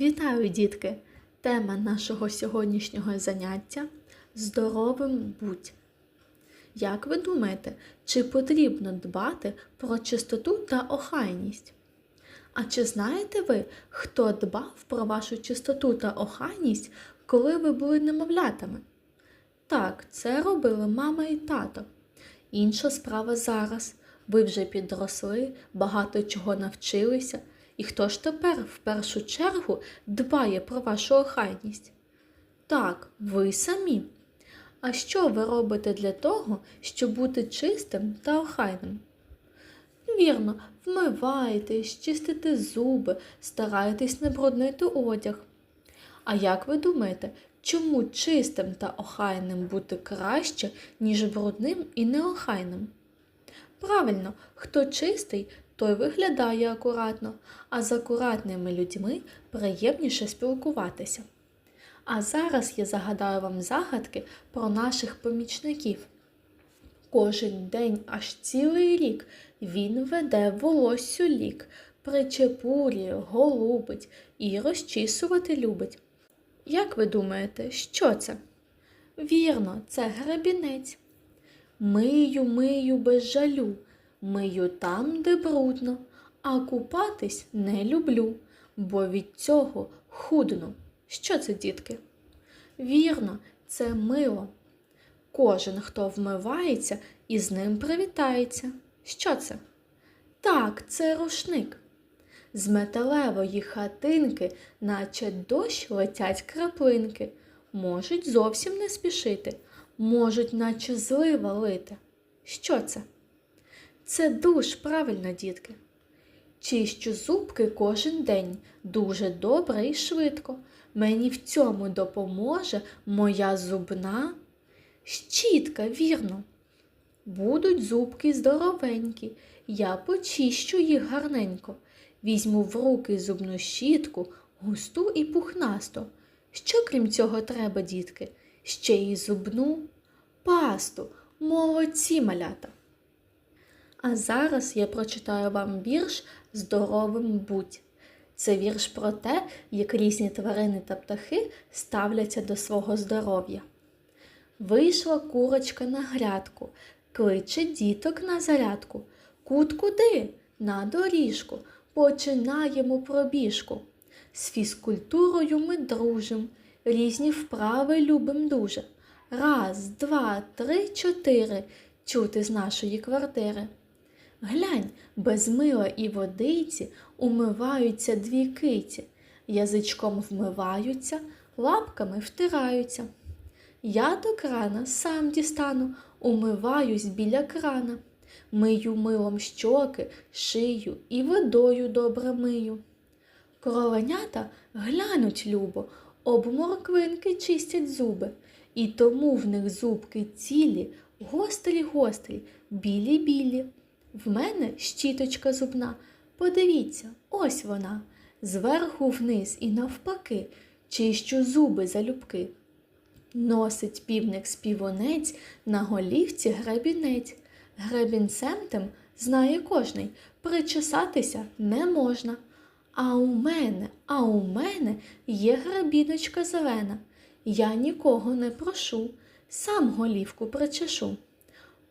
Вітаю, дітки! Тема нашого сьогоднішнього заняття здоровим будь. Як ви думаєте, чи потрібно дбати про чистоту та охайність? А чи знаєте ви, хто дбав про вашу чистоту та охайність, коли ви були немовлятами? Так, це робили мама і тато. Інша справа зараз. Ви вже підросли, багато чого навчилися. І хто ж тепер в першу чергу дбає про вашу охайність? Так, ви самі. А що ви робите для того, щоб бути чистим та охайним? Вірно, вмиваєтесь, чистите зуби, стараєтесь не бруднити одяг. А як ви думаєте, чому чистим та охайним бути краще, ніж брудним і неохайним? Правильно, хто чистий, той виглядає акуратно, а з акуратними людьми приємніше спілкуватися. А зараз я загадаю вам загадки про наших помічників. Кожен день аж цілий рік він веде волоссю лік, причепурює, голубить і розчісувати любить. Як ви думаєте, що це? Вірно, це гребінець. Мию, мию без жалю, мию там, де брудно, а купатись не люблю, бо від цього худну. Що це, дітки? Вірно, це мило. Кожен, хто вмивається, із ним привітається. Що це? Так, це рушник. З металевої хатинки, наче дощ летять краплинки, можуть зовсім не спішити, можуть, наче злива лити. Що це? Це душ, правильно, дітки. Чищу зубки кожен день дуже добре і швидко. Мені в цьому допоможе моя зубна щітка, вірно. Будуть зубки здоровенькі, я почищу їх гарненько. Візьму в руки зубну щітку, густу і пухнасту. Що крім цього треба, дітки? Ще й зубну пасту. Молодці малята. А зараз я прочитаю вам вірш Здоровим будь. Це вірш про те, як різні тварини та птахи ставляться до свого здоров'я. Вийшла курочка на грядку, кличе діток на зарядку. Кут куди? На доріжку. Починаємо пробіжку. З фізкультурою ми дружим, різні вправи любим дуже. Раз, два, три, чотири чути з нашої квартири. Глянь, без мила і водиці умиваються дві киті, язичком вмиваються, лапками втираються. Я до крана сам дістану, умиваюсь біля крана, мию милом щоки, шию і водою добре мию. Кровенята глянуть любо, об морквинки чистять зуби, і тому в них зубки цілі, гострі гострі, білі білі. В мене щіточка зубна. Подивіться, ось вона. Зверху вниз і навпаки, чищу зуби залюбки. Носить півник співонець, на голівці гребінець. Гребінцем знає кожний, причесатися не можна. А у мене, а у мене є гребіночка зелена. Я нікого не прошу, сам голівку причешу.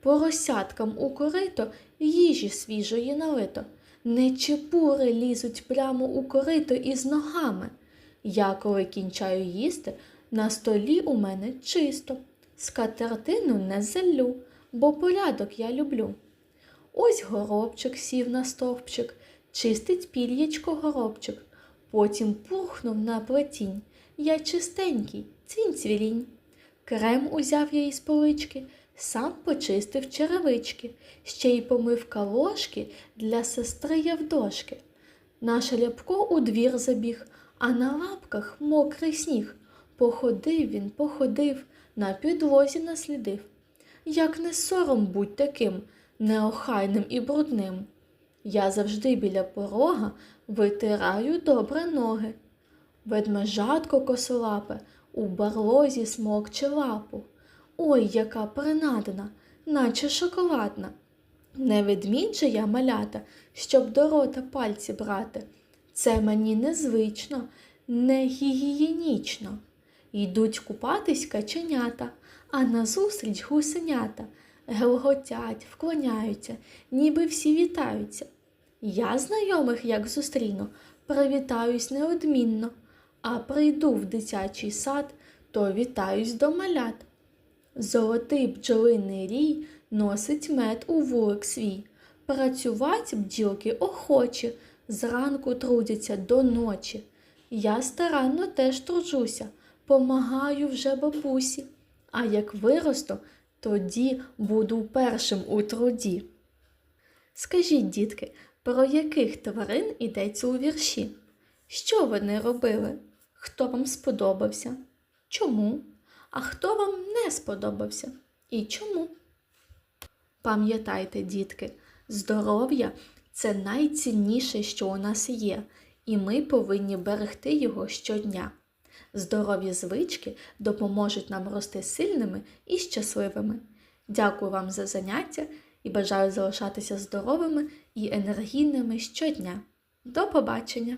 Поросяткам у корито їжі свіжої налито. Не чепури лізуть прямо у корито із ногами. Я, коли кінчаю їсти, на столі у мене чисто. Скатертину не залю, бо порядок я люблю. Ось горобчик сів на стовпчик, чистить пір'ячко горобчик. Потім пухнув на плетінь. Я чистенький, цвінь цвілінь. Крем узяв я із полички, сам почистив черевички, ще й помив калошки для сестри Явдошки. Наш Ляпко у двір забіг, а на лапках мокрий сніг. Походив він, походив, на підлозі наслідив. Як не сором будь таким, неохайним і брудним. Я завжди біля порога витираю добре ноги. Ведмежатко косолапе у барлозі смокче лапу. Ой, яка принадена, наче шоколадна. Не ведмідь же я малята, щоб до рота пальці брати. Це мені незвично, не гігієнічно. Йдуть купатись каченята, а назустріч гусенята. Гелготять, вклоняються, ніби всі вітаються. Я знайомих, як зустріну, привітаюсь неодмінно, а прийду в дитячий сад, то вітаюсь до малят. Золотий бджолиний рій носить мед у вулик свій. Працювать бджілки охочі, зранку трудяться до ночі. Я старанно теж тружуся, помагаю вже бабусі. А як виросту, тоді буду першим у труді. Скажіть, дітки, про яких тварин йдеться у вірші? Що вони робили? Хто вам сподобався? Чому? А хто вам не сподобався? І чому? Пам'ятайте, дітки, здоров'я це найцінніше, що у нас є, і ми повинні берегти його щодня. Здорові звички допоможуть нам рости сильними і щасливими. Дякую вам за заняття і бажаю залишатися здоровими і енергійними щодня. До побачення!